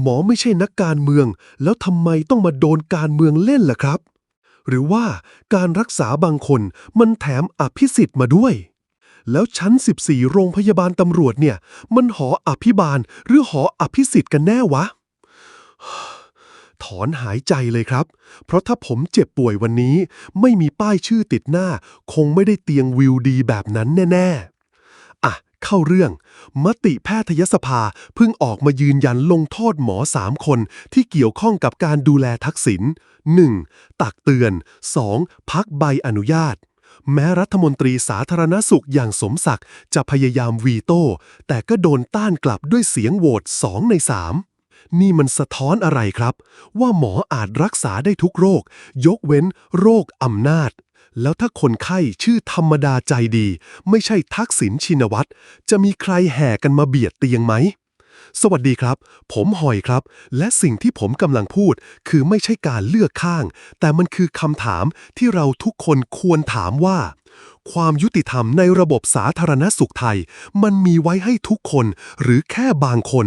หมอไม่ใช่นักการเมือง แล้วทำไมต้องมาโดนการเมืองเล่นล่ะครับ หรือว่าการรักษาบางคนมันแถมอภิสิทธิ์มาด้วย แล้วชั้น 14 โรงพยาบาลตำรวจเนี่ย มันหออภิบาลหรือหออภิสิทธิ์กันแน่วะ ถอนหายใจเลยครับ เพราะถ้าผมเจ็บป่วยวันนี้ ไม่มีป้ายชื่อติดหน้า คงไม่ได้เตียงวิวดีแบบนั้นแน่ ๆ เข้าเรื่อง มติแพทยสภาเพิ่งออกมายืนยันลงโทษหมอ3คนที่เกี่ยวข้องกับการดูแลทักษิณ 1. ตักเตือน 2. พักใบอนุญาต แม้รัฐมนตรีสาธารณสุขอย่างสมศักดิ์จะพยายามวีโต้ แต่ก็โดนต้านกลับด้วยเสียงโหวต2ใน 3นี่มันสะท้อนอะไรครับ ว่าหมออาจรักษาได้ทุกโรค ยกเว้นโรคอำนาจ แล้วถ้าคนไข้ชื่อธรรมดาใจดี ไม่ใช่ทักษิณชินวัตรจะมีใครแห่กันมาเบียดเตียงไหม สวัสดีครับ ผมหอยครับ และสิ่งที่ผมกำลังพูด คือไม่ใช่การเลือกข้าง แต่มันคือคำถามที่เราทุกคนควรถามว่า ความยุติธรรมในระบบสาธารณสุขไทย มันมีไว้ให้ทุกคนหรือแค่บางคน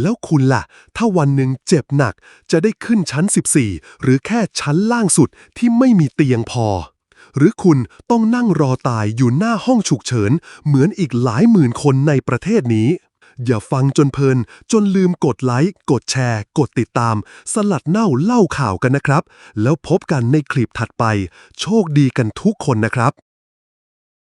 แล้วคุณล่ะ ถ้าวันหนึ่งเจ็บหนัก จะได้ขึ้นชั้น 14 หรือแค่ชั้นล่างสุดที่ไม่มีเตียงพอ หรือคุณต้องนั่งรอตายอยู่หน้าห้องฉุกเฉิน เหมือนอีกหลายหมื่นคนในประเทศนี้ อย่าฟังจนเพลิน จนลืมกดไลค์ กดแชร์ กดติดตาม สลัดเน่าเล่าข่าวกันนะครับ แล้วพบกันในคลิปถัดไป โชคดีกันทุกคนนะครับ